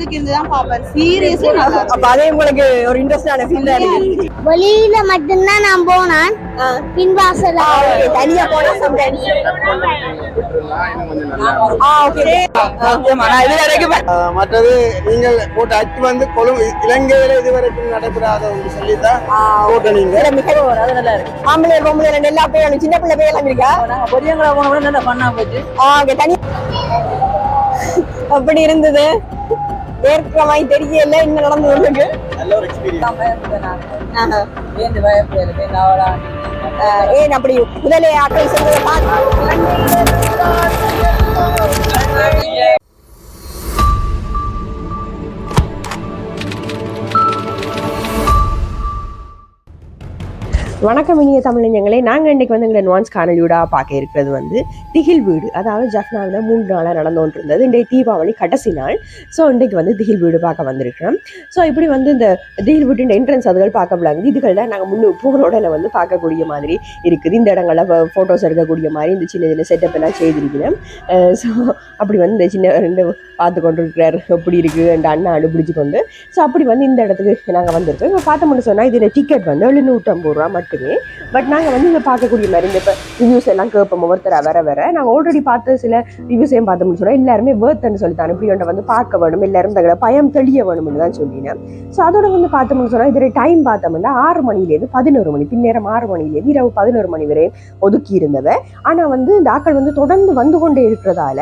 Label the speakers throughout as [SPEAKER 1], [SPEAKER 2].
[SPEAKER 1] உள்ளுக்கு இருந்து தான் பாப்பேன் சீரியஸ்லி நல்லா.
[SPEAKER 2] அப்ப அதே உங்களுக்கு ஒரு இன்ட்ரெஸ்டான ஃபீல் தான் இருக்கு.
[SPEAKER 3] வெளியில மட்டும்தான் நான் போனேன். பின்வாசல.
[SPEAKER 2] தனியா போனா சம்டைம்ஸ் ஆ ஓகே நான் இது வரைக்கும்
[SPEAKER 4] ஆஹ் மற்றது நீங்கள் போட்ட அச்சு வந்து கொழு இலங்கையில இதுவரைக்கும் நடைபெறாத ஒன்று சொல்லித்தான் போட்ட நீங்க.
[SPEAKER 2] மிகவும் அது நல்லா இருக்கு. ஆம்பளை பொம்பளை ரெண்டு எல்லா பேரும் சின்ன பிள்ளை பேர் எல்லாம் இருக்கா?
[SPEAKER 5] பெரியவங்கள போன கூட நல்லா பண்ணா போச்சு.
[SPEAKER 2] ஆ ஓகே தனி அப்படி இருந்தது. ஏற்கனவே தெரியல என்ன நடந்தது உங்களுக்கு
[SPEAKER 4] நல்ல ஒரு எக்ஸ்பீரியன்ஸ்
[SPEAKER 2] ஏன் அப்படி முதலே ஆட்கள் செஞ்சதை பார்த்து. வணக்கம் இனிய தமிழஞ்சங்களே நாங்கள் இன்றைக்கி வந்து எங்களை நுவான்ஸ் காணொலியூடாக பார்க்க இருக்கிறது வந்து திகில் வீடு. அதாவது ஜஃப்னாவில் மூன்று நாளாக நடந்து கொண்டு இருந்தது இன்றைய தீபாவளி கடைசி நாள். ஸோ இன்றைக்கு வந்து திகில் வீடு பார்க்க வந்திருக்கிறோம். ஸோ இப்படி வந்து இந்த திகில் வீட்டின் என்ட்ரன்ஸ் அதுகள் பார்க்க முடியாது. இதுகளில் நாங்கள் முன்னு போகிற உடனே வந்து பார்க்கக்கூடிய மாதிரி இருக்குது. இந்த இடங்களில் ஃபோட்டோஸ் எடுக்கக்கூடிய மாதிரி இந்த சின்ன சின்ன செட்டப் எல்லாம் செய்திருக்கிறோம். ஸோ அப்படி வந்து இந்த சின்ன ரெண்டு பார்த்து கொண்டு இருக்கிறார் எப்படி இருக்குது அந்த அண்ணா அனுப்பிடிச்சு கொண்டு. ஸோ அப்படி வந்து இந்த இடத்துக்கு நாங்கள் வந்திருக்கோம். இப்போ பார்த்தோம்னு சொன்னால் இதில் டிக்கெட் வந்து எழுநூற்றம்பது ரூபா மட்டும். மட்டுமே பட் நாங்கள் வந்து இங்கே பார்க்கக்கூடிய மாதிரி இந்த இப்போ ரிவ்யூஸ் எல்லாம் கேட்போம் ஒவ்வொருத்தர வர வர. நாங்கள் ஆல்ரெடி பார்த்த சில ரிவ்யூஸையும் பார்த்தோம்னு சொன்னால் எல்லாருமே வேர்த்துன்னு சொல்லித்தான். இப்படி ஒன்றை வந்து பார்க்க வேணும் எல்லாரும் தங்களை பயம் தெளிய வேணும்னு தான் சொல்லினேன். ஸோ அதோட வந்து பார்த்தோம்னு சொன்னால் இதில் டைம் பார்த்தோம்னா ஆறு மணிலேருந்து பதினோரு மணி பின்னேரம் ஆறு மணிலேருந்து இரவு பதினோரு மணி வரை ஒதுக்கி இருந்தவ. ஆனால் வந்து இந்த ஆக்கள் வந்து தொடர்ந்து வந்து கொண்டே இருக்கிறதால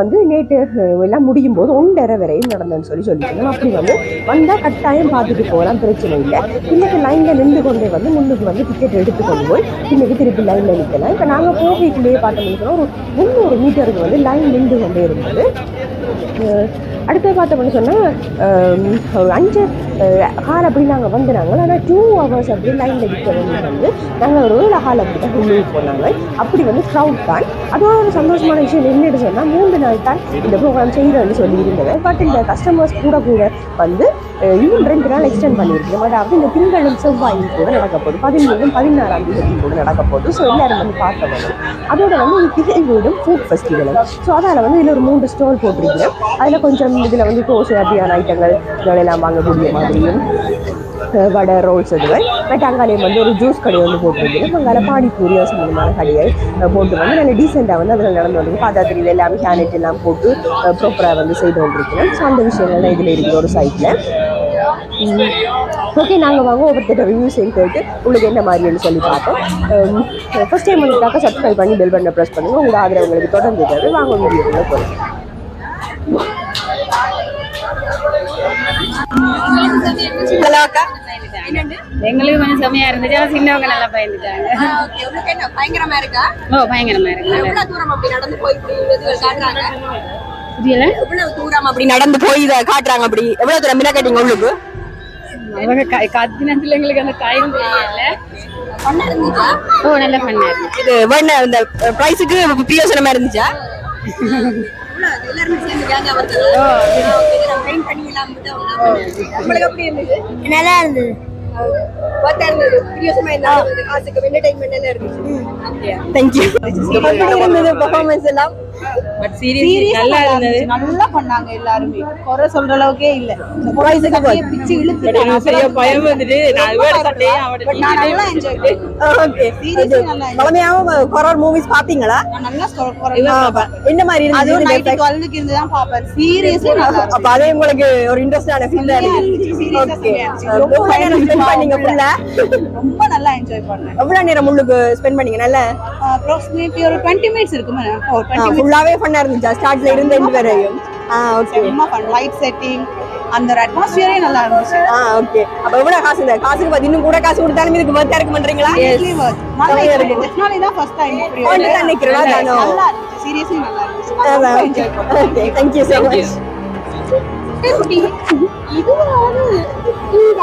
[SPEAKER 2] வந்து நேற்று எல்லாம் முடியும் போது ஒன்றரை வரையும் நடந்ததுன்னு சொல்லி சொல்லியிருந்தோம். அப்படி வந்து வந்தால் கட்டாயம் பார்த்துட்டு போகலாம் பிரச்சனை இல்லை. இன்னைக்கு லைனில் நின்று கொண்டே வந்து முன்னுக்கு வந்து டிக்கெட் எடுத்துக்கொண்டு போய் இன்னைக்கு திருப்பி லைனில் நிற்கலாம் இப்போ நாங்கள் கோவிட்லேயே பார்த்தோம்னு சொன்னா ஒரு முந்நூறு மீட்டருக்கு வந்து லைன் நின்று கொண்டே இருந்தது. அடுத்து பார்த்தோம்னு சொன்னால் அஞ்சு கார் அப்படி நாங்கள் வந்து ஆனால் டூ ஹவர்ஸ் அப்படி லைனில் நிற்க வந்து நாங்கள் ஒரு ஏழு ஹால் அப்படி தான் உள்ளே போனாங்க. அப்படி வந்து க்ரௌட் தான். அதுவும் ஒரு சந்தோஷமான விஷயம். என்னென்னு சொன்னால் மூன்று நாள் தான் இந்த ப்ரோக்ராம் செய்கிறேன்னு சொல்லி இருந்தது பட் இந்த கஸ்டமர்ஸ் கூட கூட வந்து இன்னும் ரெண்டு நாள் எக்ஸ்டெண்ட் பண்ணியிருக்கேன் பட் அப்படி இந்த திங்களும் செவ்வாயும் கூட நடக்க போகுது. பதிமூணும் பதினாறாம் தேதி கூட நடக்க போகுது. ஸோ எல்லாரும் வந்து பார்க்க வேணும் அதோட வந்து இது திகழ் வீடும் ஃபுட் ஃபெஸ்டிவலும் ஸோ அதால் வந்து இதில் ஒரு மூன்று ஸ்டோர் போட்டிருக்கிறேன் அதில் கொஞ்சம் இதில் வந்து தோசை அப்படியான ஐட்டங்கள் இதெல்லாம் வாங்கக்கூடிய மாதிரியும் வடை ரோல்ஸ் இதுகள் பட் அங்காலையும் வந்து ஒரு ஜூஸ் கடை வந்து போட்டிருக்கிறேன் அங்கால பானிபூரி சம்பந்தமான கடைகள் போட்டு வந்து நல்ல டீசெண்டாக வந்து அதில் நடந்து வந்து பார்த்தா தெரியுது எல்லாமே கேனட் எல்லாம் போட்டு ப்ராப்பராக வந்து செய்து கொண்டிருக்கிறேன். ஸோ அந்த விஷயங்கள்லாம் இதில் இருக்கிற ஒரு சைட்டில் ஓகே நாங்கள் வாங்க ஒவ்வொருத்தர் ரிவ்யூஸையும் கேட்டு உங்களுக்கு என்ன மாதிரின்னு சொல்லி பார்த்தோம் ஃபஸ்ட் டைம் வந்துட்டாக்க சப்ஸ்கிரைப் பண்ணி பெல் பண்ண ப்ரெஸ் பண்ணுங்கள் உங்களோட ஆதரவு உங்களுக்கு தொடர்ந்து வாங்க வீடியோக்குள்ள போகிறோம்
[SPEAKER 6] எங்களுக்கு கொஞ்சம் செம்மையா இருந்துச்சு. ஆனா சின்னவங்க நல்லா பயந்துட்டாங்க.
[SPEAKER 1] பயங்கரமா இருக்கா?
[SPEAKER 6] ஓ பயங்கரமா இருக்கு.
[SPEAKER 1] தூரம் அப்படி நடந்து போய் காட்டுறாங்க?
[SPEAKER 6] புரியல?
[SPEAKER 2] எவ்வளவு தூரம் அப்படி நடந்து போய் இதை காட்டுறாங்க அப்படி? எவ்வளவு தூரம் மின கட்டிங்க உங்களுக்கு?
[SPEAKER 6] அவங்க எங்களுக்கு அந்த டைம் தெரியல ஓ நல்ல பண்ணா
[SPEAKER 2] இது வேணா இந்த ப்ரைஸுக்கு பிரியோசனமா இருந்துச்சா?
[SPEAKER 3] நல்லா இருந்தது.
[SPEAKER 1] பார்த்தா இருந்தது. பிரியோசமா இருந்தாலும் காசுக்கு என்டர்டைன்மெண்ட் எல்லாம் இருந்துச்சு.
[SPEAKER 2] தேங்க்யூ எப்படி இருந்தது பெர்ஃபார்மன்ஸ் எல்லாம்?
[SPEAKER 5] பட் சீரியஸ் நல்லா இருந்தது.
[SPEAKER 1] நல்லா பண்ணாங்க எல்லாருமே. குறை சொல்ற அளவுக்கே இல்ல. இந்த
[SPEAKER 2] Prize க்கு
[SPEAKER 1] கையை பிடிச்சு இழுத்துட்டாங்க.
[SPEAKER 5] பெரிய பயம் வந்துட்டு நான் வேற சட்டையை அவட
[SPEAKER 1] நான் நல்லா enjoy பண்ணேன்.
[SPEAKER 2] ஓகே
[SPEAKER 1] Seriously நல்லா
[SPEAKER 2] வளமையாவும் கொரோனா மூவிஸ் பாத்தீங்களா?
[SPEAKER 1] நான் நல்லா பார்ப்பேன்.
[SPEAKER 2] என்ன மாதிரி
[SPEAKER 1] அதுவும்
[SPEAKER 2] இருந்துச்சு
[SPEAKER 1] நைட்டு டுவெல்லுக்கு இருந்து தான் பார்ப்பேன் சீரியஸ்லி நல்லா.
[SPEAKER 2] அப்ப அதே உங்களுக்கு ஒரு இன்ட்ரெஸ்டான ஃபீல்
[SPEAKER 1] இருந்துச்சு, இருந்துச்சு. ரொம்ப
[SPEAKER 2] நேரம் ஸ்பெண்ட் பண்ணீங்க ஃபுல்லா
[SPEAKER 1] ரொம்ப நல்லா என்ஜாய் பண்ணேன்
[SPEAKER 2] எவ்வளவு நேரம் முள்ளுக்கு ஸ்பெண்ட் பண்ணீங்க? நல்ல?
[SPEAKER 1] அப்ராக்சிமேட்லி ஒரு டுவெண்ட்டி மினிட்ஸ் இருக்குமே ஓ டுவெண்ட்டி மினிட்ஸ்
[SPEAKER 2] ஃபுல்லாவே ஃபன்னா இருந்துச்சா? ஸ்டார்ட்ல இருந்து எண்டு வரையும். ஆ ஓகே
[SPEAKER 1] செம்ம ஃபன் லைட் செட்டிங் அந்த அட்மாஸ்பியரே நல்லா இருந்துச்சு.
[SPEAKER 2] ஆ ஓகே அப்ப எவ்வளவு காசு இந்த காசுக்கு பாத்து இன்னும் கூட காசு கொடுத்தாலும் இதுக்கு பர்த்தா இருக்க
[SPEAKER 1] இருக்கு. டெக்னாலஜி தான் ஃபர்ஸ்ட் டைம்
[SPEAKER 2] ஒன்று தான்? நிக்கிறேன்,
[SPEAKER 1] நல்லா இருந்துச்சு. சீரியஸ்லி நல்லா இருந்துச்சு. நான் ரொம்ப என்ஜாய் பண்ணேன்.
[SPEAKER 2] ஓகே தேங்க்யூ ஸோ மச்
[SPEAKER 1] குட்டி இதுவாவது இங்க.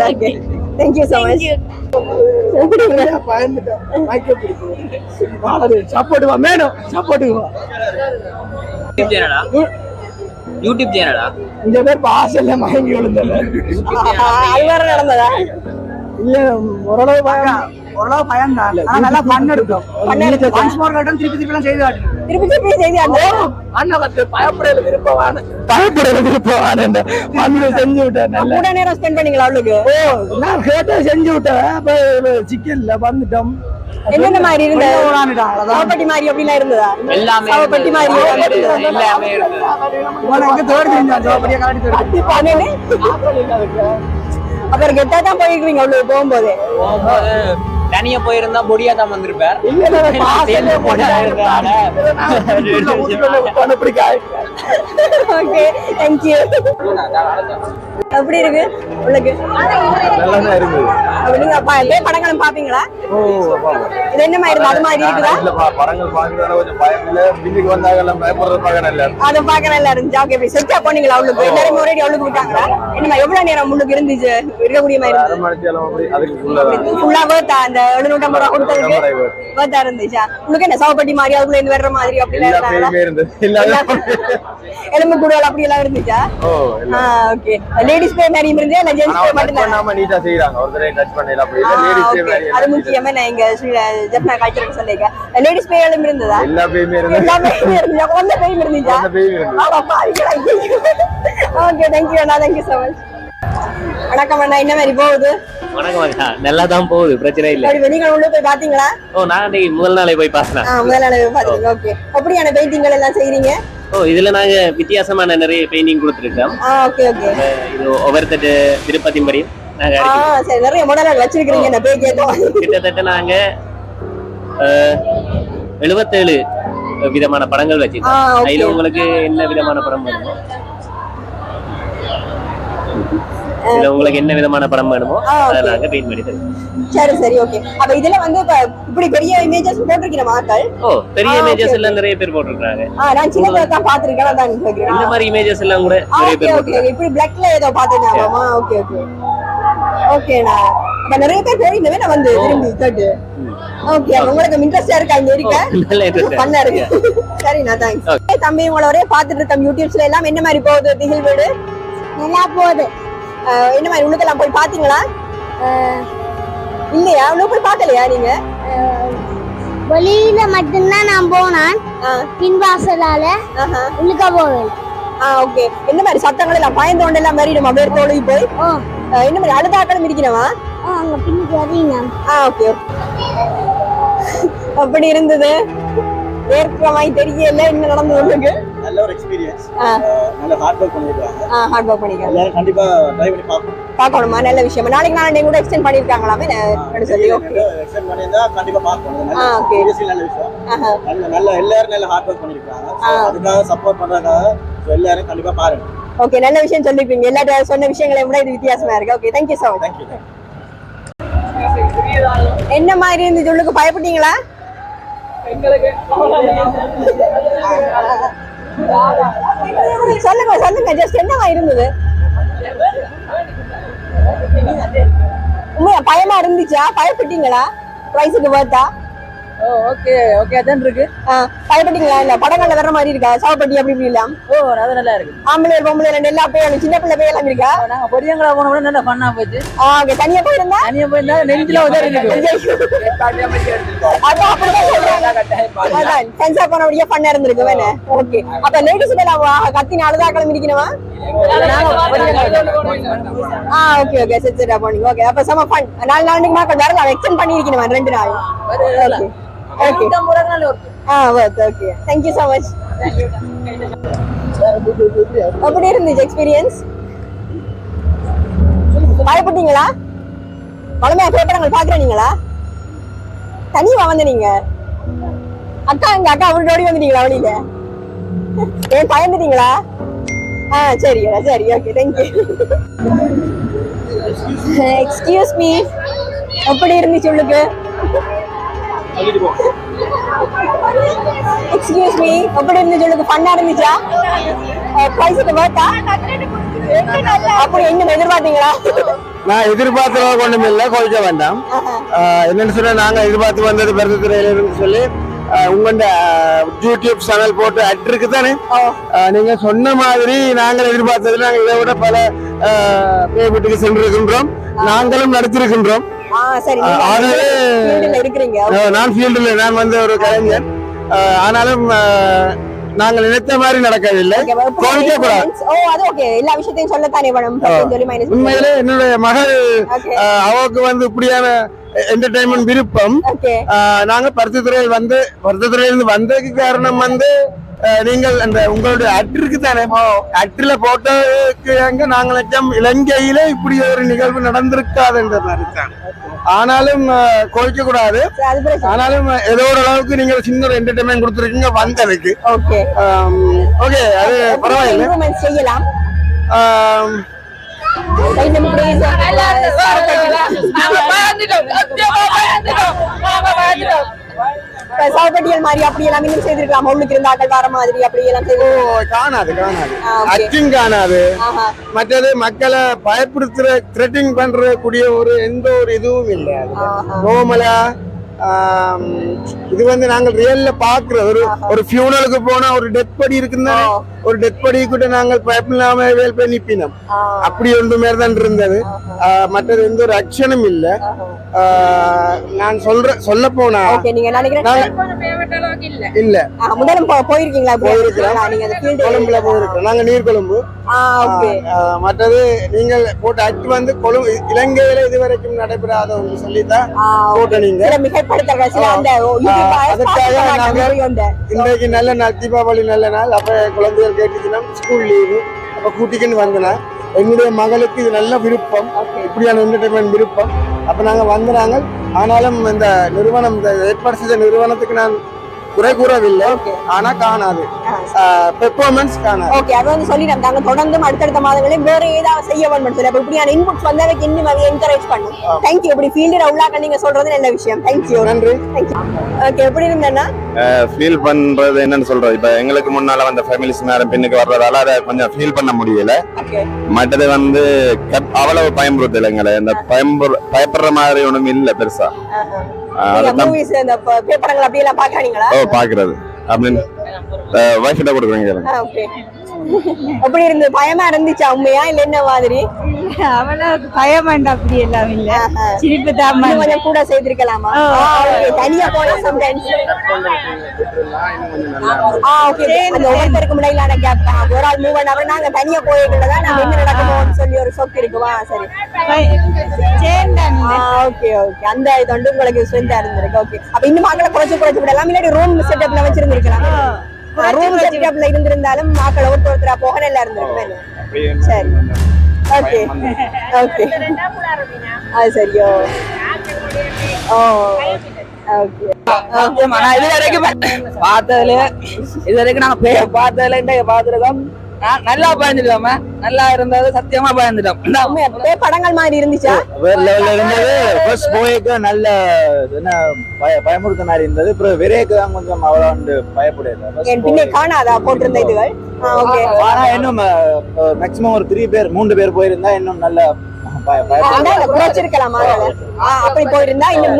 [SPEAKER 2] ஓகே தேங்க்யூ ஸோ மச்
[SPEAKER 4] பயந்துட்டேன் மைக்க பிடிக்கும் சப்போர்ட் வா மேடம் சப்போர்ட் வா
[SPEAKER 7] யூடியூப் சேனலா
[SPEAKER 4] இந்த பேர் பாசல்ல மயங்கி விழுந்தவர்
[SPEAKER 8] அது வேற நடந்ததா
[SPEAKER 4] இல்ல ஓரளவு பயம் ஓரளவு பயம் தான். நல்லா பண்ண இருக்கும் திருப்பி திருப்பி எல்லாம் செய்து காட்டுறேன்
[SPEAKER 8] திருப்பி திருப்பி செய்தி
[SPEAKER 4] அண்ணவத்து பயப்படையில விருப்பமான பயப்படையில விருப்பமான மண்ணு செஞ்சு விட்டேன் நல்ல.
[SPEAKER 8] கூட நேரம் ஸ்பெண்ட் பண்ணீங்களா அவளுக்கு?
[SPEAKER 4] ஓ நான் கேட்ட செஞ்சு விட்டேன். அப்ப சிக்கன்ல வந்துட்டோம்.
[SPEAKER 8] என்னென்ன மாதிரி இருந்தது. சாவப்பட்டி மாதிரி அப்படிலாம் இருந்ததா?
[SPEAKER 7] எல்லாமே
[SPEAKER 8] சாவப்பட்டி மாதிரி.
[SPEAKER 7] எல்லாமே
[SPEAKER 4] காட்டி
[SPEAKER 8] அப்புறம் கெட்டா தான் போயிருக்கீங்க போகும்போது
[SPEAKER 7] தனியா போயிருந்தா பொடியா தான் வந்திருப்பார்.
[SPEAKER 4] இல்ல இல்ல
[SPEAKER 7] சேர்ந்து பொடியா
[SPEAKER 8] ஓகே தேங்க்யூ எப்படி இருக்கு? உங்களுக்கு
[SPEAKER 4] நல்லா
[SPEAKER 8] அப்ப நீங்க ப- பேய் படங்களும் பாப்பீங்களா? இது என்ன மாதிரி இருக்கு அது மாதிரி இருக்குதா?
[SPEAKER 4] இல்லப்பா படங்கள் பாக்குறதால கொஞ்சம் பயம் இல்ல. வீட்டுக்கு வந்தாங்க எல்லாம் பயப்படுறது பாக்க நல்லா
[SPEAKER 8] அதை பார்க்க நல்லா இருந்துச்சு ஓகே போய் செட்டா போனீங்களா அவளுக்கு எல்லாரும் ஒரே அவளுக்கு விட்டாங்களா? என்னமா எவ்வளவு நேரம் முன்னுக்கு இருந்துச்சு? இருக்கக்கூடிய மாதிரி
[SPEAKER 4] அதுக்கு உள்ளதான்.
[SPEAKER 8] ஃபுல்லா வேர்த்தா அந்த எழுநூற்றம்பது ரூபா கொடுத்ததுக்கு. வேர்த்தா இருந்துச்சா? உங்களுக்கு என்ன சாவப்பட்டி மாதிரி அதுக்குள்ள இருந்து வர்ற மாதிரி அப்படி
[SPEAKER 4] எல்லா எல்லாமே
[SPEAKER 8] எலும்பு கூடுதல் அப்படி எல்லாம் இருந்துச்சா? ஓகே லேடிஸ் பே மாதிரி இருந்துச்சு இல்ல ஜென்ஸ் பே மட்டும்
[SPEAKER 4] பண்ணாம நீட்டா செய்யறாங்க ஒரு தடவை டச் பண்ணல? அப்படி இல்ல லேடிஸ்.
[SPEAKER 8] அது முக்கியமா நான் இங்க ஜப்னா கல்ச்சர் சொல்லிருக்கேன் லேடிஸ் பே எலும்பு இருந்ததா?
[SPEAKER 4] எல்லா பேருமே இருந்தது.
[SPEAKER 8] எல்லாமே இருந்துச்சா? கொண்ட பேயும் இருந்துச்சா?
[SPEAKER 4] அந்த பேயும் இருந்தது.
[SPEAKER 8] ஓகே தேங்க்யூ அண்ணா. தேங்க்யூ ஸோ மச் வணக்கம் அண்ணா. என்ன மாதிரி போகுது?
[SPEAKER 9] வணக்கம் அக்கா. நல்லா தான் போகுது. பிரச்சனை இல்ல.
[SPEAKER 8] அப்படி நீங்க உள்ள போய் பாத்தீங்களா?
[SPEAKER 9] ஓ நான் அன்னைக்கு முதல் நாளே போய் பார்த்தேன்
[SPEAKER 8] ஆ முதல் நாள் பாத்தீங்க. ஓகே. அப்படியான பெயிண்டிங்கள் எல்லாம் செய்றீங்க?
[SPEAKER 9] ஓ இதுல நாங்க வித்தியாசமான நிறைய பெயிண்டிங் கொடுத்துருக்கோம்.
[SPEAKER 8] ஆ ஓகே ஓகே.
[SPEAKER 9] இது ஒவ்வொருத்தட்டு விருப்பத்தின் படியும் நாங்க
[SPEAKER 8] ஆ. சரி நிறைய மாடல் வச்சிருக்கீங்க இந்த பேய் கேட்டோம்
[SPEAKER 9] கிட்டத்தட்ட நாங்க எழுபத்தேழு விதமான படங்கள் வச்சிருக்கோம். அதுல உங்களுக்கு என்ன விதமான படம் வேணுமோ? இதுல உங்களுக்கு என்ன விதமான படம் வேணுமோ அதை. நாங்க பெயிண்ட் பண்ணி தருவோம்.
[SPEAKER 8] சரி சரி ஓகே அப்ப இதுல வந்து இப்ப இப்படி பெரிய இமேஜஸ் போட்டிருக்கிற மக்கள்?
[SPEAKER 9] ஓ பெரிய இமேஜஸ். எல்லாம் நிறைய பேர் போட்டிருக்காங்க
[SPEAKER 8] நான் சின்ன பேர் தான் பாத்திருக்கேன் அதான்
[SPEAKER 9] இந்த மாதிரி இமேஜஸ் எல்லாம் கூட நிறைய பேர் போட்டிருக்காங்க
[SPEAKER 8] இப்படி பிளாக்ல ஏதோ பாத்துட்டாமா ஓகே ஓகே ஓகேண்ணா அப்ப நிறைய பேர் போயிருந்தவே நான் வந்து திரும்பி கேட்டு. ஓகே உங்களுக்கு இன்ட்ரெஸ்டா இருக்கா இங்க இருக்க. பண்ணா இருக்கு. சரிண்ணா தேங்க்ஸ் தம்பி உங்களை ஒரே பாத்துட்டு இருக்கோம் யூடியூப்ஸ்ல எல்லாம் என்ன மாதிரி போகுது திகில் வீடு?
[SPEAKER 3] நல்லா போகுது.
[SPEAKER 8] என்ன மாதிரி உள்ளுக்கெல்லாம் போய் பாத்தீங்களா
[SPEAKER 3] அஹ்,
[SPEAKER 8] இல்லையா? உள்ள போய் பாக்கலையா நீங்க?
[SPEAKER 3] வெளியில மட்டும்தான் நான் போனான். பின்வாசலால. உள்ளுக்க போவேன்.
[SPEAKER 8] ஆ ஓகே. என்ன மாதிரி சத்தங்கள் எல்லாம் பயந்தோண்டு எல்லாம் மாதிரி நம்ம பேர் தோழி போய் என்ன மாதிரி அழுதாக்களும் இருக்கிறவா
[SPEAKER 3] அங்க பின்னுக்கு வரீங்க
[SPEAKER 8] ஆ ஓகே அப்படி இருந்தது. ஏற்கிற மாதிரி தெரியல என்ன நடந்தது உங்களுக்கு?
[SPEAKER 10] நல்ல ஒரு எக்ஸ்பீரியன்ஸ். நல்ல ஹார்ட் ஒர்க் பண்ணிருக்காங்க.
[SPEAKER 8] ஆ ஹார்ட் ஒர்க் பண்ணிக்கலாம்
[SPEAKER 10] எல்லாரும் கண்டிப்பா ட்ரை பண்ணி பார்க்கணும்.
[SPEAKER 8] பார்க்கணுமா? நல்ல விஷயம். நாளைக்கு நாளை கூட எக்ஸ்டெண்ட் பண்ணிருக்காங்களாமே? நான் சொல்லி ஓகே
[SPEAKER 10] எக்ஸ்டெண்ட் பண்ணியிருந்தா கண்டிப்பா பார்க்கணும் நல்ல நல்ல விஷயம். நல்ல நல்ல எல்லாரும் நல்ல ஹார்ட் ஒர்க் பண்ணிருக்காங்க. அதுக்காக சப்போர்ட் பண்றதுக்காக எல்லாரும் கண்டிப்பா பாருங்க.
[SPEAKER 8] ஓகே நல்ல விஷயம் சொல்லிருப்பீங்க. எல்லா சொன்ன விஷயங்களை விட இது வித்தியாசமா இருக்கு. ஓகே தேங்க்யூ ஸோ மச் என்ன மாதிரி இருந்துச்சு? உள்ளுக்கு பயப்பட்டீங்களா? சொல்லுங்க சொல்லுங்க ஜஸ்ட் என்னவா இருந்தது? உண்மையா பயமா இருந்துச்சா? பயப்பட்டீங்களா? பிரைஸுக்கு பார்த்தா
[SPEAKER 5] ஓ ஓகே ஓகே அதான் இருக்கு.
[SPEAKER 8] பயப்பட்டீங்களா? இல்ல படங்கள்ல வர்ற மாதிரி இருக்கா? சாவப்பட்டி அப்படி இப்படி இல்லாம்
[SPEAKER 5] ஓ அது நல்லா இருக்கு.
[SPEAKER 8] ஆம்பளை பொம்பளை ரெண்டு எல்லா பேரும் சின்ன பிள்ளை எல்லாம் இருக்கா?
[SPEAKER 5] நாங்க பொடியங்களா போன கூட நல்லா ஃபன்னா போச்சு.
[SPEAKER 8] ஓகே தனியா போயிருந்தா?
[SPEAKER 5] தனியா போயிருந்தா நெஞ்சில
[SPEAKER 8] அப்படிதான் சொல்றாங்க. சென்சா போனபடியே பண்ண இருந்திருக்கு வேணே. ஓகே அப்ப லேடிஸ் எல்லாம் கத்தின அழுதாக்களும் இருக்கணுமா ஆ ஓகே ஓகே சரி சரி ஓகே அப்ப செம ஃபன் நாலு நாளைக்கு மக்கள் வரலாம் எக்ஸ்டெண்ட் பண்ணிருக்கணுமா ரெண்டு நாள்? Okay okay okay thank you so much எப்படி இருந்துச்சு எக்ஸ்பீரியன்ஸ் பயப்பட்டீங்களா பழமையா பேப்பரங்கள் பாக்குறீங்களா தனியா வந்து நீங்க அக்கா எங்க அக்கா அவரோட ஓடி வந்துட்டீங்களா வெளியில ஏன் பயந்துட்டீங்களா ஆ சரி சரி ஓகே தேங்க்யூ எக்ஸ்கியூஸ் மீ எப்படி இருந்துச்சு உங்களுக்கு எக்ஸ்கியூஸ் மீ எப்படி இருந்துச்சு உங்களுக்கு? ஃபன்னா இருந்துச்சா? பிரைஸுக்கு பார்த்தா அப்படி என்ன எதிர்பார்த்தீங்களா?
[SPEAKER 4] நான் எதிர்பார்த்தவங்க ஒண்ணும் இல்ல கொஞ்சம் வேண்டாம். என்னன்னு சொன்னா நாங்க எதிர்பார்த்து வந்தது பெருந்துறையில இருந்து சொல்லி உங்களோட யூடியூப் சேனல் போட்டு அட் இருக்கு தானே? அஹ், நீங்க சொன்ன மாதிரி நாங்கள் எதிர்பார்த்தது நாங்கள் இதை விட பல பேமெண்ட்டுக்கு சென்றிருக்கின்றோம். நாங்களும் நடத்திருக்கின்றோம். நான் ஃபீல்டில் நான் வந்து ஒரு கலைஞர் ஆனாலும் நாங்கள் நினைத்த மாதிரி நடக்கவில்லை. கோவிக்க கூடாது உண்மையிலே என்னுடைய மகள் அவளுக்கு வந்து இப்படியான என்டர்டைன்மெண்ட் விருப்பம். நாங்க பருத்தித்துறையில் வந்து பருத்தித்துறையிலிருந்து வந்ததுக்கு காரணம் வந்து நீங்கள் அந்த உங்களுடைய அட்டிற்கு தானே அட்டில போட்டதுக்கு அங்க நாங்கள் நினைச்சோம் இலங்கையில இப்படி ஒரு நிகழ்வு நடந்திருக்காதுன்ற மாதிரி தான் ஆனாலும் கோவிக்க கூடாது ஆனாலும் ஏதோ ஒரு அளவுக்கு நீங்க சின்ன ஒரு என்டர்டைன்மெண்ட் கொடுத்துருக்கீங்க வந்ததுக்கு
[SPEAKER 8] ஓகே
[SPEAKER 4] ஓகே அது பரவாயில்லை
[SPEAKER 8] செய்யலாம் praise இப்ப சவப்பட்டியல் மாதிரி அப்படி எல்லாம் இன்னும் செய்திருக்கலாம் உள்ளுக்கு இருந்த ஆட்கள் வர மாதிரி அப்படி எல்லாம் செய்து
[SPEAKER 4] காணாது காணாது. அச்சும் காணாது. மற்றது மக்களை பயப்படுத்துற த்ரெட்டிங் பண்ற கூடிய ஒரு எந்த ஒரு இதுவும் இல்லை. நோமலா ஆம், இது வந்து நாங்கள் ரியல்ல பாக்குற ஒரு ஒரு ஃபியூனலுக்கு போனா ஒரு டெத் படி இருக்குன்னா. ஒரு டெத் படி கூட நாங்கள் பயப்படாம வேல் போய் நிப்பினோம் அப்படி ஒன்று மாதிரி தான் இருந்தது மற்றது எந்த ஒரு ஆக்ஷனும் இல்ல. நான் சொல்ற சொல்ல போனா இல்ல.
[SPEAKER 8] போ- போயிருக்கீங்களா?
[SPEAKER 4] போயிருக்கிறோம். கொழும்புல போயிருக்கோம் நாங்க நீர்கொழும்பு.
[SPEAKER 8] ஓகே
[SPEAKER 4] ஆ, மற்றது நீங்கள் போட்ட அட் வந்து கொழும்பு இலங்கையில இதுவரைக்கும் நடைபெறாத ஒன்று சொல்லித்தான் போட்ட நீங்க. அதுக்காக நாங்க-. இன்றைக்கு நல்ல நாள் தீபாவளி நல்ல நாள். அப்ப குழந்தைகள் கேட்டுச்சுன்னா ஸ்கூல் லீவு அப்ப கூட்டிக்கின்னு வந்தனா என்னுடைய மகளுக்கு இது நல்ல விருப்பம். இப்படியான என்டர்டைன்மெண்ட் விருப்பம். அப்ப நாங்க வந்தனாங்க. ஆனாலும் இந்த நிறுவனம் இந்த ஏற்பாடு செய்த நிறுவனத்துக்கு நான் குறை கூறவில்லை. ஆனா காணாது. பெர்ஃபார்மன்ஸ் காணாது.
[SPEAKER 8] ஓகே அது வந்து சொல்லி நாங்க தொடர்ந்து அடுத்தடுத்த மாதங்களில் வேற ஏதாவது செய்ய வேண்டும் சொல்லி. அப்ப இப்படியான இன்புட்ஸ் வந்தவைக்கு இன்னும் அதை என்கரேஜ் பண்ணும். தேங்க்யூ இப்படி ஃபீல்டில் உள்ளாக்க நீங்க சொல்றது நல்ல விஷயம். தேங்க்யூ
[SPEAKER 4] நன்றி.
[SPEAKER 8] தேங்க்யூ ஓகே எப்படி இருந்தேன்னா?
[SPEAKER 11] ஃபீல் பண்றது என்னன்னு சொல்றது. இப்ப எங்களுக்கு முன்னால வந்த ஃபேமிலிஸ் நேரம் பின்னுக்கு வர்றதால அதை கொஞ்சம் ஃபீல் பண்ண முடியல.
[SPEAKER 8] ஓகே
[SPEAKER 11] மற்றது வந்து அவ்வளவு பயன்படுத்தல எங்களை. இந்த பயம்பு பயப்படுற மாதிரி ஒண்ணும் இல்ல பெருசா.
[SPEAKER 8] மூவிஸ் இந்த பேப்பரங்கள் அப்படி எல்லாம் பாக்குறீங்களா
[SPEAKER 11] ஓ பாக்குறது அப்படின்னு வைஃப் கிட்ட கொடுக்குறீங்க
[SPEAKER 8] எப்படி இருந்து பயமா இருந்துச்சா உண்மையா இல்ல என்ன மாதிரி?
[SPEAKER 6] அவ்வளவு பயம் வேண்டாம் அப்படி எல்லாம் இல்ல. சிரிப்பு தான்
[SPEAKER 8] கொஞ்சம் கூட செய்திருக்கலாமா. தனியா போனா sometimes. ஆ ஓகே அந்த ஒவ்வொருத்தருக்கு இடையிலான கேப் ஒரு ஆள் மூவ் பண்ண அப்புறம் நாங்க தனியா போயிருக்கிறதா நம்ம என்ன நடக்குமோன்னு சொல்லி ஒரு சொக்கு இருக்குவா சரி. ஓகே ஓகே அந்த வந்து உங்களுக்கு ஸ்ட்ரென்த்தா இருந்திருக்கு. ஓகே அப்ப இன்னும் மக்களை குறைச்சு குறைச்சு விடலாம். இல்லாட்டி ரூம் செட்டப்ல வச்சிருந்திருக்கலாம். ரூம் செட்டப்ல இருந்திருந்தாலும் மக்களை ஒருத்தர் ஒருத்தரா போக நல்லா இருந்திருக்கும். சரி. ஓகே ஓகே அது சரியோ ஓ. ஓகே.
[SPEAKER 5] இது வரைக்கும் பார்த்ததுல இது வரைக்கும் நாங்க பே- பார்த்ததுல இந்த பார்த்துருக்கோம் நல்லா பயந்துட்டோம். நல்லா இருந்தது சத்தியமா பயந்துட்டோம்.
[SPEAKER 8] அப்படியே படங்கள் மாதிரி இருந்துச்சா?
[SPEAKER 10] வேற லெவல்ல இருந்தது. ஃபர்ஸ்ட் போய்க்கு நல்ல என்ன பய பயமுறுத்த மாதிரி இருந்தது. அப்புறம் விரைக்கு தான் கொஞ்சம் அவ்வளோ வந்து
[SPEAKER 8] என் பின்னே காணாதா? போட்டிருந்த இதுகள்? ஓகே
[SPEAKER 10] ஆனா இன்னும் மேக்ஸிமம் ஒரு த்ரீ பேர் மூன்று பேர் போயிருந்தா இன்னும் நல்ல
[SPEAKER 8] குறைச்சிருக்கலாமா? ஆ, அப்படி போயிருந்தா இன்னும்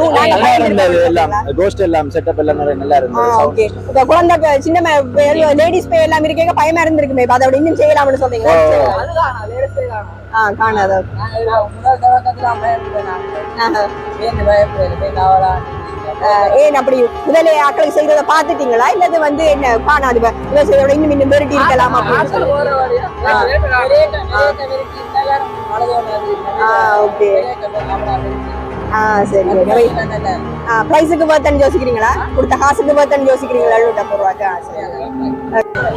[SPEAKER 10] எல்லாம். கோஸ்ட் எல்லாம் செட்டப் எல்லாம் நல்லா இருந்தது.
[SPEAKER 8] இப்ப குழந்தை சின்ன லேடிஸ் பே எல்லாம் இருக்கேங்க பயமா இருந்திருக்குமே. இப்ப அதோட இன்னும் செய்யலாம்னு சொல்றீங்களா? ஆ காணாத. ஏன் அப்படி முதலே ஆக்களை செய்ததை பார்த்துட்டீங்களா? இல்லது வந்து என்ன காணாது இவ இன்னும் இன்னும் மிரட்டி இருக்கலாம் அப்படின்னு சொல்லி. ஆ ஓகே. ஆ சரி ஆ ப்ரைஸுக்கு பார்த்தேன்னு யோசிக்கிறீங்களா? கொடுத்த காசுக்கு பார்த்தேன்னு யோசிக்கிறீங்களா? எழுநூற்றி ஐம்பது ரூபாய்க்கு? ஆ சரி.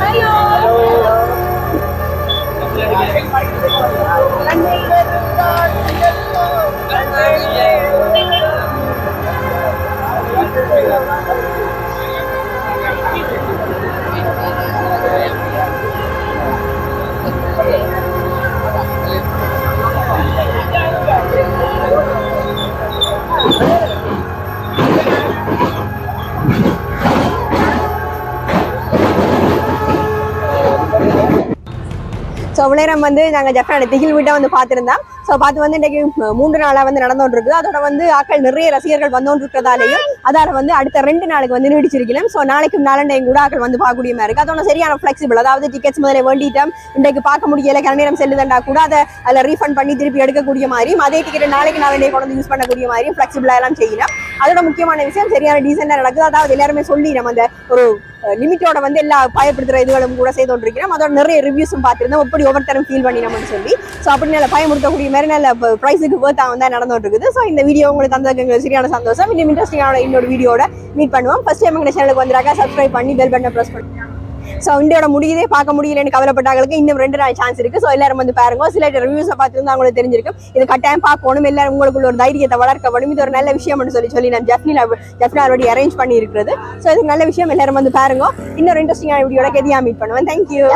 [SPEAKER 8] ஹலோ ஸோ நேரம் வந்து நாங்கள் ஜப்பான திகில் வீட்டை வந்து பார்த்துருந்தோம். ஸோ பார்த்து வந்து இன்றைக்கு மூன்று நாளாக வந்து நடந்தோன்று இருக்குது அதோட வந்து ஆக்கள் நிறைய ரசிகர்கள் வந்தோன்று இருக்கிறதாலையும் அதால வந்து அடுத்த ரெண்டு நாளுக்கு வந்து நீடிச்சிருக்கலாம் ஸோ நாளைக்கும் நாளண்டையும் கூட ஆக்கள் வந்து பார்க்கக்கூடிய மாதிரி இருக்குது அதோட சரியான ஃப்ளெக்சிபிள் அதாவது டிக்கெட்ஸ் முதல்ல வேண்டிட்டோம். இன்றைக்கு பார்க்க முடியல. கர நேரம் செல்லுதண்டா கூட அதை அதில் ரீஃபண்ட் பண்ணி திருப்பி எடுக்கக்கூடிய மாதிரியும் அதே டிக்கெட் நாளைக்கு நான் கொண்டு யூஸ் பண்ணக்கூடிய மாதிரியும் ஃப்ளெக்சிபிளாக எல்லாம் செய்யணும் அதோட முக்கியமான விஷயம் சரியான டீசெண்டாக நடக்குது. அதாவது எல்லாருமே சொல்லி நம்ம அந்த ஒரு லிமிட்டோட வந்து எல்லா பயப்படுத்துகிற இதுகளும் கூட செய்து கொண்டிருக்கிறோம். அதோட நிறைய ரிவ்யூஸும் பார்த்துருந்தோம். எப்படி ஒவ்வொருத்தரும் ஃபீல் பண்ணினோம்னு சொல்லி. ஸோ அப்படி நல்ல பயமுறுத்தக்கூடிய மாதிரி நல்ல ப்ரைஸுக்கு வேர்த்தா வந்து நடந்துட்டு இருக்குது ஸோ இந்த வீடியோ உங்களுக்கு தந்ததுக்கு எங்களுக்கு சரியான சந்தோஷம். இன்னும் இன்ட்ரெஸ்டிங்கான இன்னொரு வீடியோட மீட் பண்ணுவோம். ஃபர்ஸ்ட் டைம் எங்கள் சேனலுக்கு வந்துடாக்கா சப்ஸ்கிரைப் பண்ணி பெல் பட்டனை ப்ரெஸ் பண்ணுவோம் ஸோ இண்டியோட முடியுதே பார்க்க முடியலன்னு கவலைப்பட்டாங்களுக்கு இன்னும் ரெண்டு நாள் சான்ஸ் இருக்கு. ஸோ எல்லாரும் வந்து பாருங்க. சில ரிவ்யூஸை பார்த்துருந்து அவங்களுக்கு தெரிஞ்சிருக்கும். இது கட்டாயம் பார்க்கணும். எல்லாரும் உங்களுக்குள்ள ஒரு தைரியத்தை வளர்க்க வேணும். இது ஒரு நல்ல விஷயம்னு சொல்லி சொல்லி நான் ஜெஃப்னில் ஜெஃப்னா ஆல்ரெடி அரேஞ்ச் பண்ணி இருக்கிறது ஸோ இது நல்ல விஷயம். எல்லாரும் வந்து பாருங்க. இன்னொரு இன்ட்ரெஸ்டிங்கான வீடியோட கெதியா மீட் பண்ணுவேன். தேங்க்யூ